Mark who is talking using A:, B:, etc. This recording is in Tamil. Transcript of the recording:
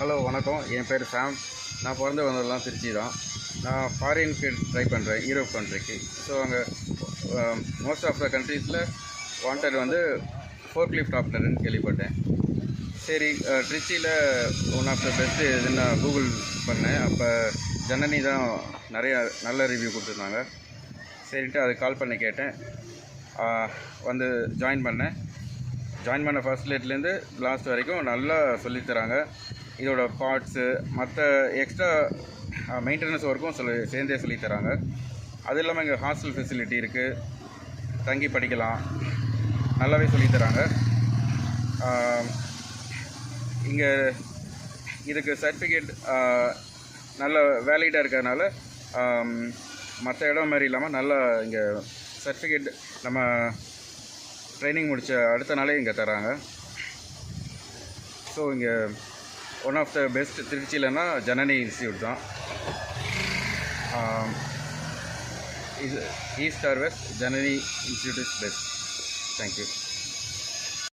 A: ஹலோ வணக்கம். என் பேர் சாம். நான் பிறந்து வந்ததெல்லாம் திருச்சி தான் நான் ஃபாரினுக்கு ட்ரை பண்ணுறேன் யூரோப் கண்ட்ரிக்கு ஸோ அங்கே மோஸ்ட் ஆஃப் த கண்ட்ரீஸில் வாண்டட் வந்து ஃபோர்க் லிஃப்ட் ஆப்டர்னு கேள்விப்பட்டேன். சரி ட்ரிச்சியில் திருச்சியில் ஒன் ஆஃப் த பெஸ்ட்டு எதுன்னு நான் கூகுள் பண்ணேன். அப்போ ஜனனி தான் நிறையா நல்ல ரிவ்யூ கொடுத்துருந்தாங்க. சரின்ட்டு அது கால் பண்ணி கேட்டேன். வந்து ஜாயின் பண்ணேன். ஜாயின் பண்ண ஃபர்ஸ்ட் லேட்லேருந்து லாஸ்ட் வரைக்கும் நல்லா சொல்லித்தராங்க இதோட பார்ட்ஸு மற்ற எக்ஸ்ட்ரா மெயின்டெனன்ஸ் ஒர்க்கும் சொல்லி சேர்ந்தே சொல்லித் தராங்க. அது இல்லாமல் இங்கே ஹாஸ்டல் ஃபெசிலிட்டி இருக்குது தங்கி படிக்கலாம். நல்லாவே சொல்லித்தராங்க இங்கே இதுக்கு சர்டிஃபிகேட் நல்ல வேலிடாக இருக்கிறதுனால மற்ற இடம் மாதிரி இல்லாமல் நல்லா இங்கே சர்டிஃபிகேட் நம்ம ட்ரைனிங் முடித்த அடுத்த நாளே இங்கே தராங்க. ஸோ இங்கே ஒன் ஆஃப் த பெஸ்ட் திருச்சியிலனா ஜனனி இன்ஸ்டியூட் தான். East or west Janani institute is best thank you